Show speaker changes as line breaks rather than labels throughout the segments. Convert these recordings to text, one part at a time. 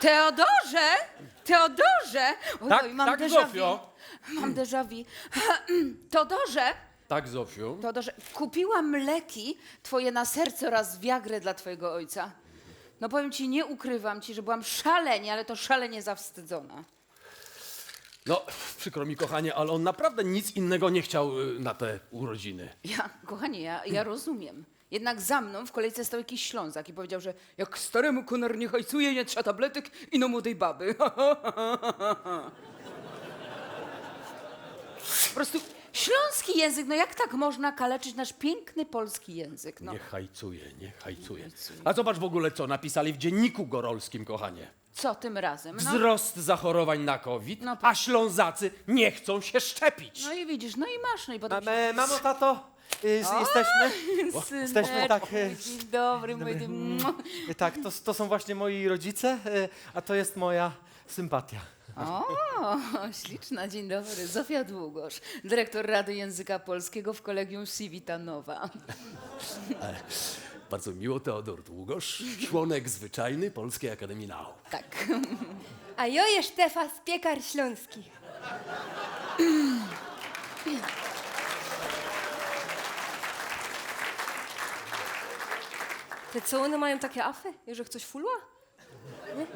Teodorze! Teodorze! Oj,
Tak,
oj, mam
tak,
déjà
Zofio.
Mam déjà vu. Teodorze!
Tak, Zosiu.
Teodorze, kupiłam leki twoje na serce oraz wiagrę dla twojego ojca. No powiem ci, nie ukrywam ci, że byłam szalenie, ale to szalenie zawstydzona.
No, przykro mi, kochanie, ale on naprawdę nic innego nie chciał y, na te urodziny.
Ja, kochanie, ja, ja rozumiem. Jednak za mną w kolejce stał jakiś Ślązak i powiedział, że jak staremu konar nie hajcuje, nie trza tabletek i no młodej baby. Po prostu śląski język, no jak tak można kaleczyć nasz piękny polski język? No.
Nie hajcuje, nie hajcuje. A zobacz w ogóle, co napisali w dzienniku gorolskim, kochanie.
Co tym razem? No,
Wzrost zachorowań na COVID,
No.
a Ślązacy nie chcą się szczepić.
no i widzisz, no i masz, no i potem...
Mamy, mamo, tato, y, jesteśmy. Jesteśmy tak. y,
Dzień dobry, mój ty...
y, Tak, to, to są właśnie moi rodzice, y, a to jest moja sympatia.
O, śliczna, dzień dobry. Zofia Długosz, dyrektor Rady Języka Polskiego w Kolegium Civitanowa.
Bardzo miło, Teodor Długosz, członek zwyczajny Polskiej Akademii Nauk.
Tak.
A jo je Sztefa Spiekar Śląski. Te co one mają takie afy? Że ktoś fulła? Nie?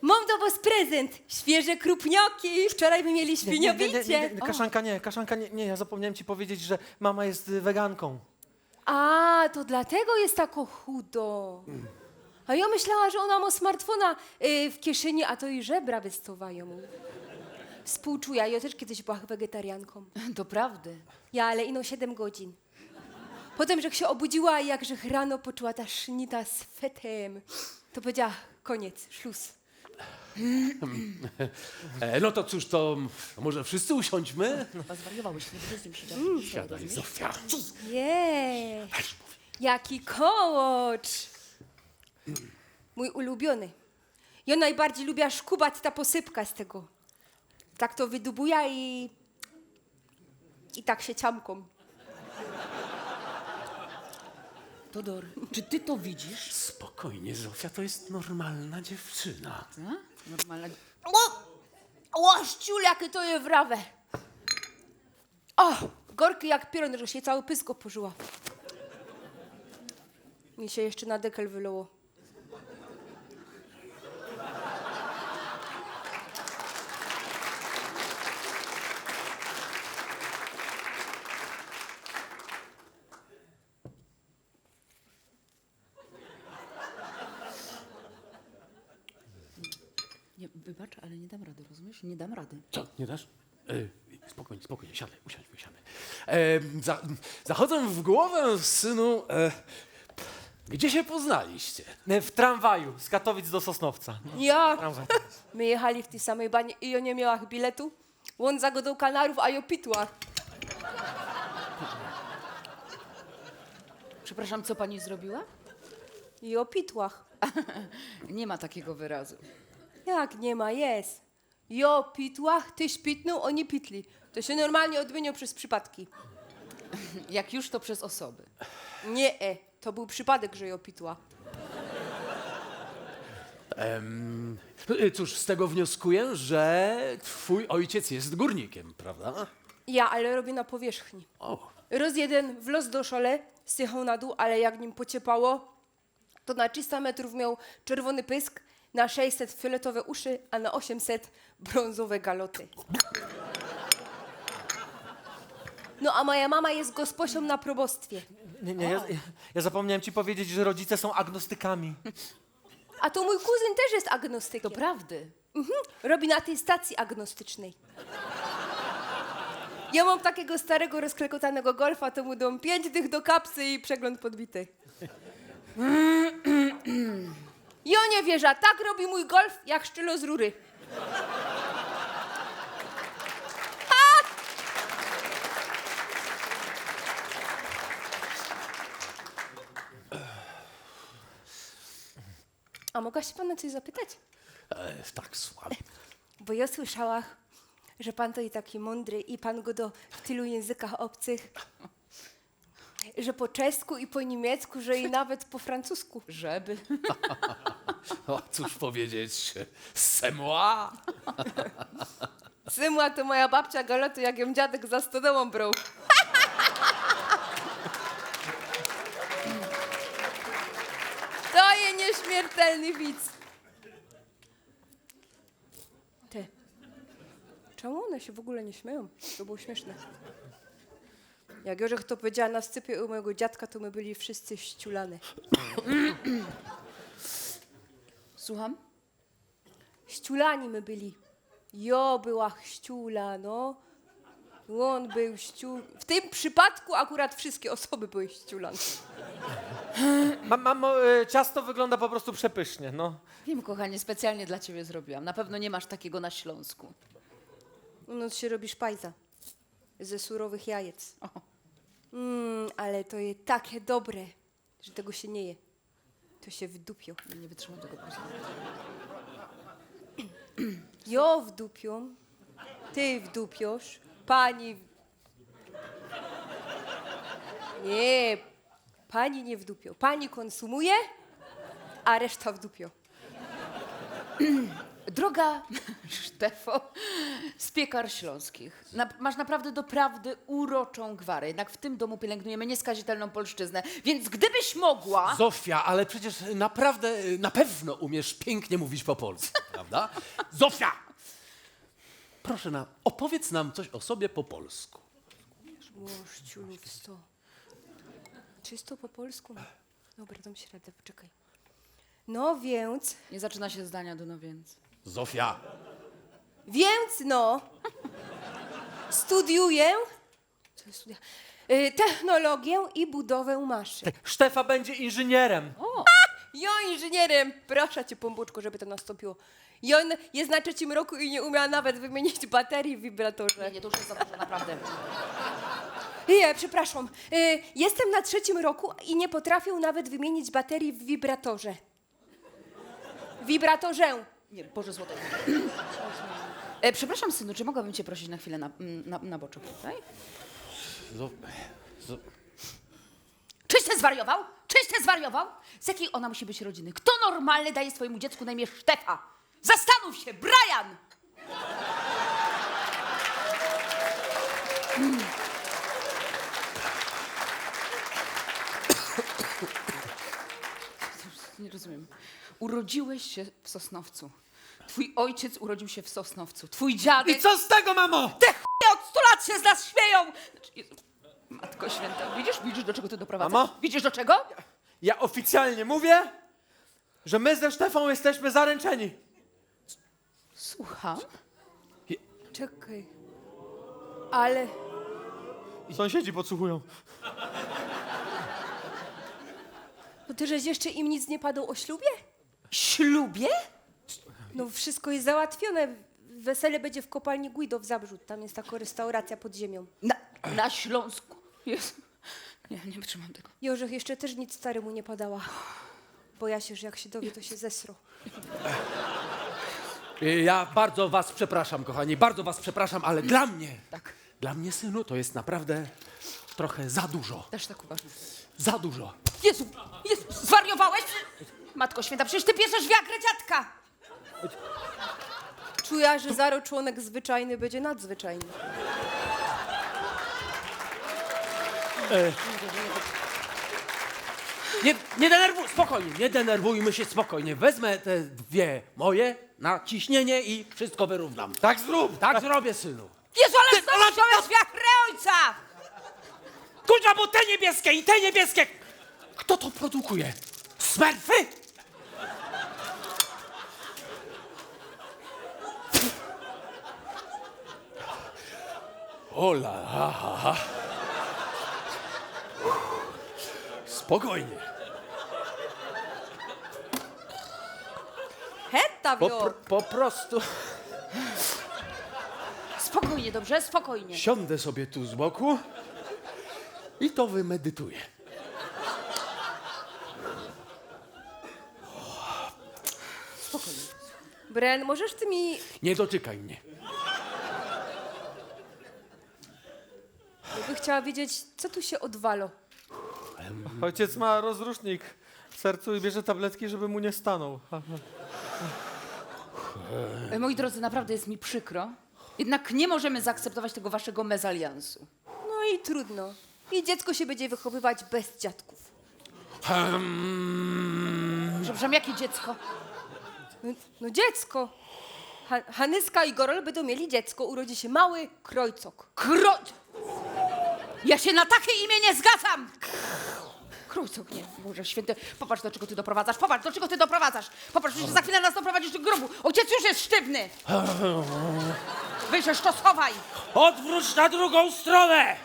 Mam do was prezent! Świeże krupnioki! Wczoraj by mieli
Nie, nie, nie, nie, kaszanka nie, kaszanka nie, nie, ja zapomniałem ci powiedzieć, że mama jest y, weganką.
A, to dlatego jest tako chudo. A ja myślała, że ona ma smartfona y, w kieszeni, a to i żebra wystowają. Współczuję, ja też kiedyś była wegetarianką.
To prawdy.
Ja, ale ino 7 godzin. Potem, że się obudziła i jakże rano poczuła ta sznita z fetem, to powiedziała, koniec, szluz.
E, no to cóż, to może wszyscy usiądźmy?
Zwariowałeś, nie będę z nim siedział.
Siadaj, Zofia.
Je, jaki kołocz! Mój ulubiony. Ja najbardziej lubię szkubać ta posypka z tego. Tak to wydubuja i... i tak się ciamką.
Todor, czy ty to widzisz?
Spokojnie, Zofia, to jest normalna dziewczyna.
Co? Normalna...
O! O, ściul, jakie to je wrawe! O, gorki jak piron, że się cały pysk pożyła. Mi się jeszcze na dekel wylało.
Nie, wybacz, ale nie dam rady, rozumiesz? Nie dam rady.
Co, nie dasz? E, spokojnie, spokojnie, siadaj, usiądź, usiądźmy. E, za, zachodzę w głowę, synu, e, gdzie się poznaliście?
Y, W tramwaju z Katowic do Sosnowca.
Ja,
Tramwaj.
my jechali w tej samej banie i ja nie miałam biletu. On zagodał kanarów, a ja pitła.
Przepraszam, co pani zrobiła?
I o pitłach.
Nie ma takiego wyrazu.
Jak nie ma, jest. Jo pitłach, tyś pitnął, oni pitli. To się normalnie odmienią przez przypadki.
Jak już, to przez osoby.
Nie, e, to był przypadek, że jo pitła.
Em, e, cóż, z tego wnioskuję, że twój ojciec jest górnikiem, prawda?
Ja, ale robię na powierzchni.
O,
Roz jeden w los do szale, zjechał na dół, ale jak nim pociepało, to na 300 metrów miał czerwony pysk, na 600 fioletowe uszy, a na 800 brązowe galoty. No a moja mama jest gosposią na probostwie.
Nie, nie, ja, ja zapomniałem ci powiedzieć, że rodzice są agnostykami.
A to mój kuzyn też jest agnostykiem.
To prawdy.
Mhm. Robi na tej stacji agnostycznej. Ja mam takiego starego, rozklekotanego golfa, to mu dam pięć dych do kapsy i przegląd podbity. Ja nie wierzę, tak robi mój golf, jak szczylo z rury. Ha! A mogę się pana coś zapytać?
e, tak, słucham.
Bo ja słyszała, że pan to i taki mądry i pan go do w tylu językach obcych, że po czesku i po niemiecku, że i nawet po francusku.
Żeby.
O, cóż powiedzieć, semła.
Symła to moja babcia galoty, jak ją dziadek za stodołą brał. To jest nieśmiertelny widz. Ty. Czemu one się w ogóle nie śmieją? To było śmieszne. Jak Jorzech to powiedziała na scypie u mojego dziadka, to my byli wszyscy ściulane.
Słucham?
Ściulani my byli. Jo była ściula, no. On był ściul. W tym przypadku akurat wszystkie osoby były ściulane.
Ma, mamo, y, ciasto wygląda po prostu przepysznie, no.
Wiem, kochanie, specjalnie dla ciebie zrobiłam. Na pewno nie masz takiego na Śląsku.
U nas się robi szpajza. Ze surowych jajec. Mm, ale to jest takie dobre, że tego się nie je. To się wdupią.
Nie wytrzymam tego później.
Jo wdupią, ty wdupiosz, pani... Nie, pani nie wdupią. Pani konsumuje, a reszta wdupią.
Droga Sztefo, z piekar śląskich, na, masz naprawdę doprawdy uroczą gwarę. Jednak w tym domu pielęgnujemy nieskazitelną polszczyznę, więc gdybyś mogła...
Zofia, ale przecież naprawdę, na pewno umiesz pięknie mówić po polsku, prawda? Zofia! Proszę nam, opowiedz nam coś o sobie po polsku.
Łoszciulów sto. Czysto po polsku? Dobra, dam się radę, poczekaj. No więc,
Nie zaczyna się zdania do no więc.
Zofia,
więc no, studiuję co jest studia? Y, technologię i budowę maszyn.
Sztefa będzie inżynierem.
Ja inżynierem, proszę cię, pombuczko, żeby to nastąpiło. I on jest na trzecim roku i nie umiał nawet wymienić baterii w wibratorze.
Nie, nie, to już jest za dużo, naprawdę.
Nie, przepraszam. Y, jestem na trzecim roku i nie potrafię nawet wymienić baterii w wibratorze. Wibratorze.
Nie, Boże Złoty. E, przepraszam, synu, czy mogłabym cię prosić na chwilę na, na, na boczek tutaj?
Zo, zo,
Czyś ty zwariował? Czyś ty zwariował? Z jakiej ona musi być rodziny? Kto normalny daje swojemu dziecku na imię Sztefa? Zastanów się, Brian! Nie rozumiem. Urodziłeś się w Sosnowcu. Twój ojciec urodził się w Sosnowcu. Twój dziadek...
I co z tego, mamo?
Te ch**e od 100 lat się z nas śmieją! Znaczy, Jezu, Matko święta, widzisz? Widzisz, do czego ty doprowadzasz?
Mamo?
Widzisz, do czego?
Ja oficjalnie mówię, że my ze Sztefą jesteśmy zaręczeni.
Słucham.
Czekaj. Ale
Sąsiedzi podsłuchują.
to ty, żeś jeszcze im nic nie padło o ślubie?
Ślubie?
No wszystko jest załatwione. Wesele będzie w kopalni Guido w Zabrzut. Tam jest taka restauracja pod ziemią.
Na, na Śląsku. Jezu. Nie, nie wytrzymam tego.
Jorzech jeszcze też nic staremu nie padała. Boja się, że jak się dowie, to się zesro.
Ja bardzo was przepraszam, kochani, bardzo was przepraszam, ale dla mnie,
Tak.
dla mnie, synu, to jest naprawdę trochę za dużo.
Też tak uważam.
Za dużo.
Jezu, Jezu, zwariowałeś? Matko święta, przecież ty pieszesz wiagrę dziadka.
Czuję, że zaro członek zwyczajny będzie nadzwyczajny.
Nie, nie denerwuj, spokojnie, nie denerwujmy się spokojnie. Wezmę te dwie moje na ciśnienie i wszystko wyrównam.
Tak zrób.
Tak zrobię, synu.
Jezu, ale znowu wziąłeś wiagrę ojca!
Kurwa, bo te niebieskie i te niebieskie! Kto to produkuje? Smerfy? Ola, aha. Spokojnie.
Hetta
Po,
wio!
pr- po prostu
Spokojnie, dobrze? Spokojnie.
siądę sobie tu z boku i to wymedytuję.
Spokojnie.
Bren, możesz ty mi...
Nie dotykaj mnie.
Ja bym chciała wiedzieć, co tu się odwalo.
Ojciec ma rozrusznik w sercu i bierze tabletki, żeby mu nie stanął.
E, Moi drodzy, naprawdę jest mi przykro. Jednak nie możemy zaakceptować tego waszego mezaliansu.
No i trudno. I dziecko się będzie wychowywać bez dziadków.
Przepraszam, jakie dziecko?
No, no dziecko. Ha Hanyska i Gorol będą mieli dziecko. Urodzi się mały krojcok.
Kro... Ja się na takie imię nie zgadzam! Krójcok, nie, Boże święty. Popatrz, do czego ty doprowadzasz. Popatrz, do czego ty doprowadzasz. Popatrz, że za chwilę nas doprowadzisz do grobu. Ojciec już jest sztywny. Wyjrzesz, to schowaj.
Odwróć na drugą stronę!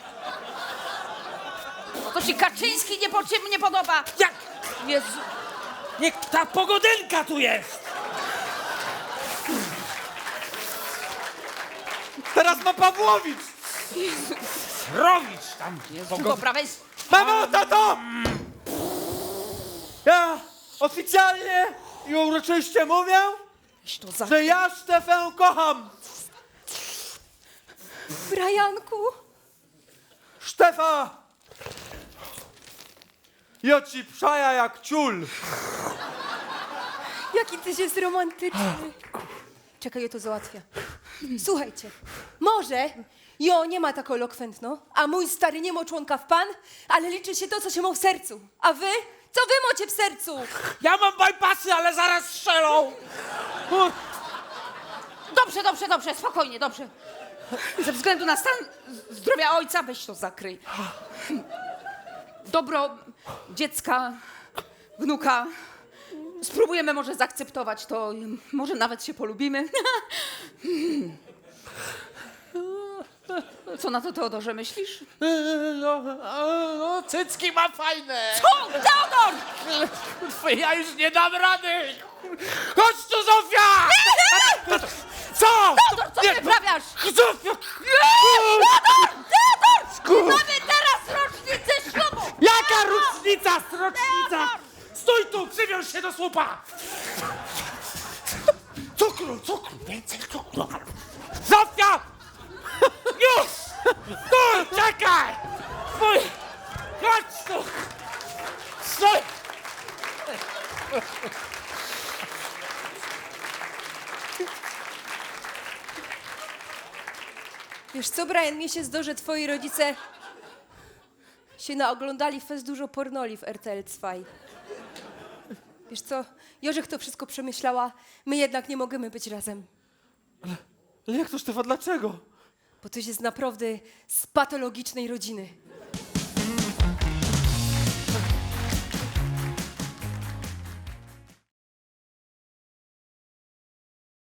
To ci Kaczyński nie, po, nie podoba.
Jak?
Jezu.
Niech ta pogodynka tu jest!
Teraz ma Pawłowicz!
Robić tam!
Jezu, prawej... s-
Mamo, tato! Ja oficjalnie i uroczyście mówię,
Weź to za...
że ja Stefę kocham!
Brianku,
Sztefa! Ja ci przaja jak ciul!
jaki tyś jest romantyczny. Czekaj, ja to załatwię. Słuchajcie, może jo nie ma tak elokwentno, a mój stary nie ma członka w pan, ale liczy się to, co się ma w sercu. A wy? Co wy macie w sercu?
Ja mam bypassy, ale zaraz strzelą!
Dobrze, dobrze, dobrze, spokojnie, dobrze. Ze względu na stan zdrowia ojca, weź to zakryj. Dobro dziecka, wnuka. Spróbujemy może zaakceptować to, może nawet się polubimy. Co na to, Teodorze, myślisz?
No, no, cycki ma fajne.
O, Teodor!
Ja już nie dam rady! Chodź tu, Zofia! Co?
Teodor, co ty wyprawiasz?
Zofia!
Mamy teraz rocznicę ślubu!
Jaka rocznica, rocznica? Stój tu, przywiąż się do słupa! Cukru, cukru, więcej cukru. Zofia! Już! Stój, czekaj! Stój! Chodź tu! Stój!
Wiesz co, Brian, mnie się zdo, że twoi rodzice się naoglądali fest dużo pornoli w RTL 2. Wiesz co, Jorzek to wszystko przemyślała, my jednak nie możemy być razem,
Ale jak to Sztefa, dlaczego?
Bo ty jest naprawdę z patologicznej rodziny.